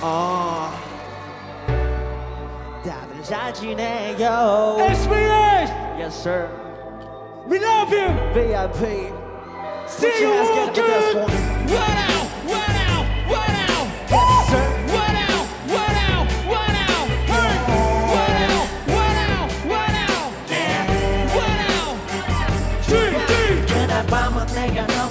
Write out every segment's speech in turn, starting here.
어. 다들 잘 지내요 SBS, Yes sir we love you. VIP See Put you your hands together for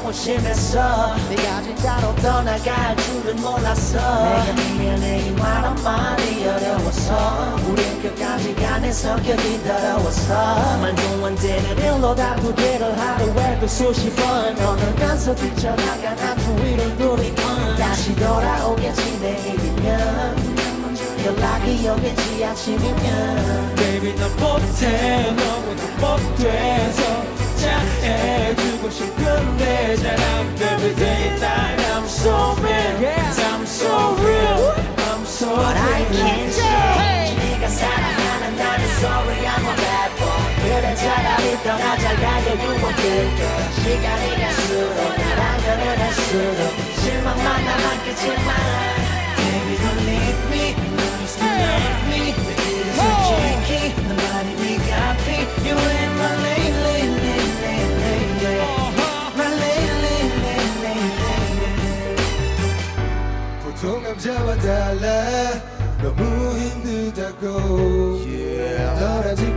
너무 심했어 네가 진짜로 떠나갈 줄은 몰랐어. 내가 미안해 이말 한마디 어려웠어 우린 끝까지 가는 성격이 더러웠어. 말도 안 되는 일로 다투기를 하루에도 수십 번. 너는 가서 뛰쳐나가 난 주위를 누리건. 다시 돌아오겠지 내일이면. 연락이 오겠지 아침이면. Baby 너 못해 너무도 못돼 I'm a bad boy 떠나자 가요 you a good girl 시간이 갈수록 나랑 결혼할수록 실망만 남았겠지만 Baby don't leave me You used to love 솔직히 네가 You ain't my lady 보통 남자와 달라 너무 힘들다고 넌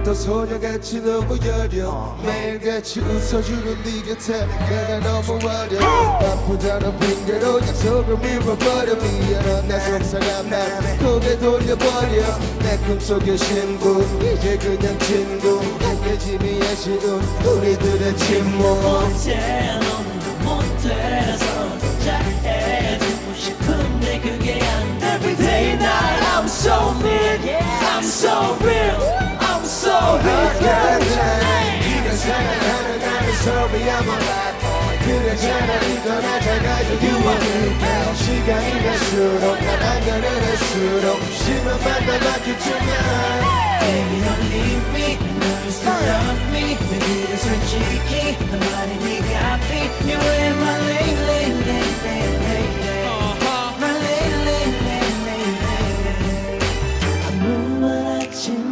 아직도 소녀같이 너무 여려. 매일같이 웃어주는 네 곁에 내가 너무 어려. 바쁘다는 핑계로 약속을 미뤄버려. 미안한 내 속상한 맘 고개 돌려버려. 내 꿈속의 신부 이제 그냥 친구. 깨짐이 아쉬운 우리들의 침묵. 못해 너무도 못해 I'm a bad boy 그래 차라리 떠나자 가요 you are good girl 시간이 갈수록 난 안결할수록 심한 만남 많겠지만 Baby don't leave me You used to love me 내게 솔직히 너 말이 네가 앞이 You ain't my lady lady lady lady My lady lady lady 아무 말 하지마 괜히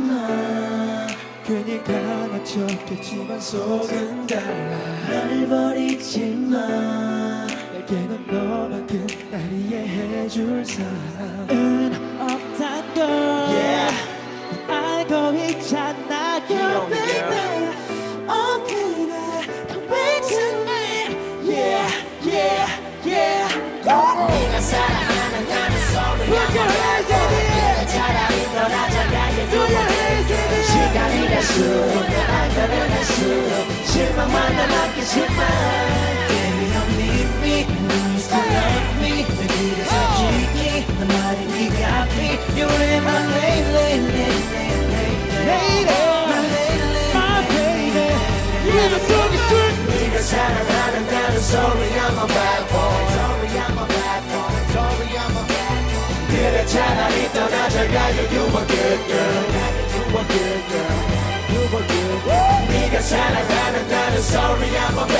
강아졌겠지만 속은 달라 날 버리지 마 내게는 너만큼 날 이해해줄 사람은 없단 걸 Yeah. 알고 있잖아 know me, baby girl. Oh baby come back to me Yeah yeah yeah 네가 사랑하는 나는 sorry I'm a 차라리 떠나자 시간이 갈수 록난 안결할수록 실망만 남았겠지만 Baby don't leave me You used to love me 내게 솔직히 너 말이 네가 앞이 You ain't my lady lady lady lady My lady my baby You're the doggy 네가 사랑하는 나는 sorry I'm a bad boy sorry I'm a bad boy sorry I'm a bad boy 그래 차라리 떠나자 가요 you sorry I'm a